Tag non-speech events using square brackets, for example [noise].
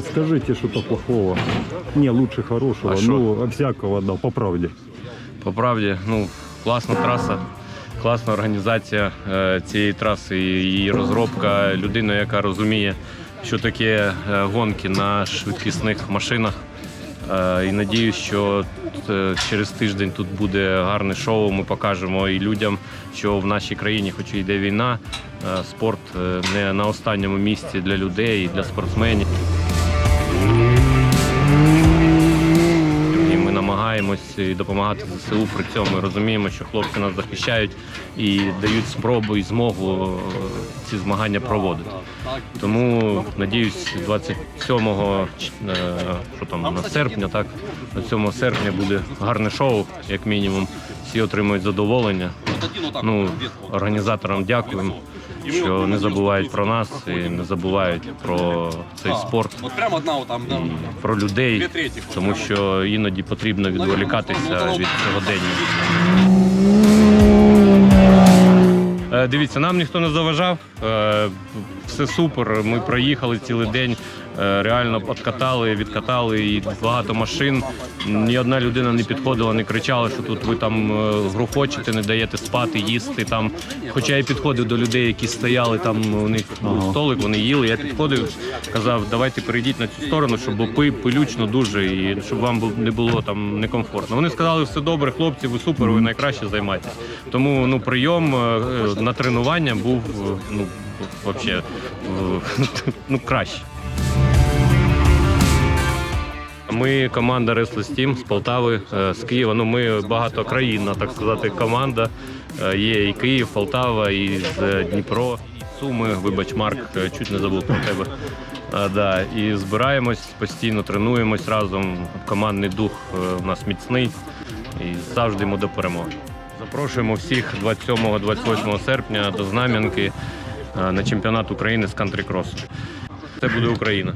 скажите что-то плохого. Не, лучше хорошего. А ну, всякого, да, по правде. По правді, ну, класна траса, класна організація е, цієї траси, і її розробка, людина, яка розуміє, що таке е, гонки на швидкісних машинах. Е, І надіюсь, що е, через тиждень тут буде гарне шоу. Ми покажемо і людям, що в нашій країні, хоч і йде війна, е, спорт е, не на останньому місці для людей і для спортсменів. І намагаємось і допомагати ЗСУ при цьому. Ми розуміємо, що хлопці нас захищають і дають спробу і змогу е, ці змагання проводити. Тому надіюсь, 27-го ч- е, що там на серпня, так 27 серпня буде гарне шоу, як мінімум. Всі отримують задоволення. Ну організаторам дякуємо, що не забувають про нас і не забувають про цей спорт прямо одна і про людей, тому що іноді потрібно відволікатися від сьогодення. Е, Дивіться, нам ніхто не заважав. е, Все супер. Ми проїхали цілий день. Е, Реально откатали, відкатали і багато машин. Ні одна людина не підходила, не кричала, що тут ви там е, грухочете, не даєте спати, їсти там. Хоча я підходив до людей, які стояли там. У них був столик, вони їли. Я підходив, казав, давайте перейдіть на цю сторону, щоб пи- пилючно дуже і щоб вам не було там некомфортно. Вони сказали, все добре, хлопці, ви супер, ви найкраще займаєтесь. Тому ну прийом е, на тренування був ну вообще [laughs] ну краще. Ми команда Restless Team з Полтави, е, з Києва. Ну ми багатокраїнна, так сказати, команда. Е, Є і Київ, Полтава, і е, Дніпро, Суми. Вибач, Марк, чуть не забув про тебе. А, да. І збираємось постійно, тренуємось разом. Командний дух у нас міцний і завжди йому до перемоги. Запрошуємо всіх 27-28 серпня до Знам'янки на чемпіонат України з кантрі-кросу. Це буде Україна.